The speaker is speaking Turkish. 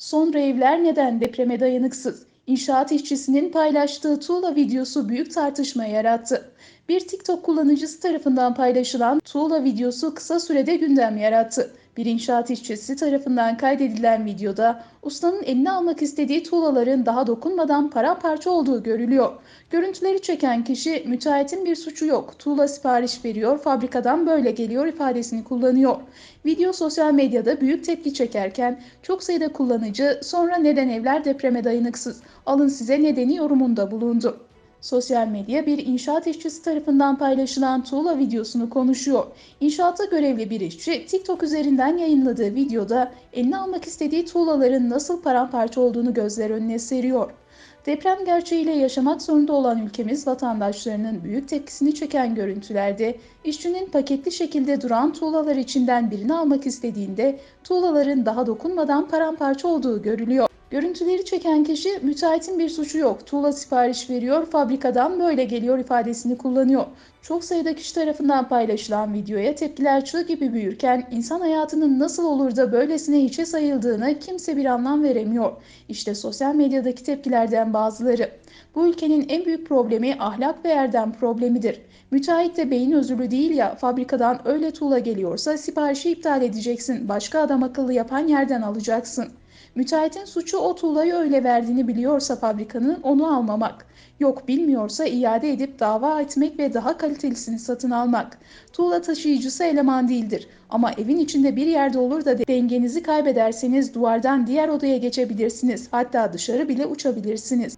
Sonra evler neden depreme dayanıksız? İnşaat işçisinin paylaştığı tuğla videosu büyük tartışma yarattı. Bir TikTok kullanıcısı tarafından paylaşılan tuğla videosu kısa sürede gündem yarattı. Bir inşaat işçisi tarafından kaydedilen videoda ustanın eline almak istediği tuğlaların daha dokunmadan paramparça olduğu görülüyor. Görüntüleri çeken kişi müteahhitin bir suçu yok, tuğla sipariş veriyor, fabrikadan böyle geliyor ifadesini kullanıyor. Video sosyal medyada büyük tepki çekerken çok sayıda kullanıcı sonra neden evler depreme dayanıksız, alın size nedeni yorumunda bulundu. Sosyal medya bir inşaat işçisi tarafından paylaşılan tuğla videosunu konuşuyor. İnşaatta görevli bir işçi TikTok üzerinden yayınladığı videoda eline almak istediği tuğlaların nasıl paramparça olduğunu gözler önüne seriyor. Deprem gerçeğiyle yaşamak zorunda olan ülkemiz vatandaşlarının büyük tepkisini çeken görüntülerde işçinin paketli şekilde duran tuğlalar içinden birini almak istediğinde tuğlaların daha dokunmadan paramparça olduğu görülüyor. Görüntüleri çeken kişi müteahhitin bir suçu yok. Tuğla sipariş veriyor, fabrikadan böyle geliyor ifadesini kullanıyor. Çok sayıda kişi tarafından paylaşılan videoya tepkiler çığ gibi büyürken insan hayatının nasıl olur da böylesine hiçe sayıldığını kimse bir anlam veremiyor. İşte sosyal medyadaki tepkilerden bazıları. Bu ülkenin en büyük problemi ahlak ve erdem problemidir. Müteahhit de beyin özürlü değil ya fabrikadan öyle tuğla geliyorsa siparişi iptal edeceksin. Başka adam akıllı yapan yerden alacaksın. Müteahhitin suçu o tuğlayı öyle verdiğini biliyorsa fabrikanın onu almamak. Yok bilmiyorsa iade edip dava etmek ve daha kalitelisini satın almak. Tuğla taşıyıcısı eleman değildir. Ama evin içinde bir yerde olur da dengenizi kaybederseniz duvardan diğer odaya geçebilirsiniz. Hatta dışarı bile uçabilirsiniz.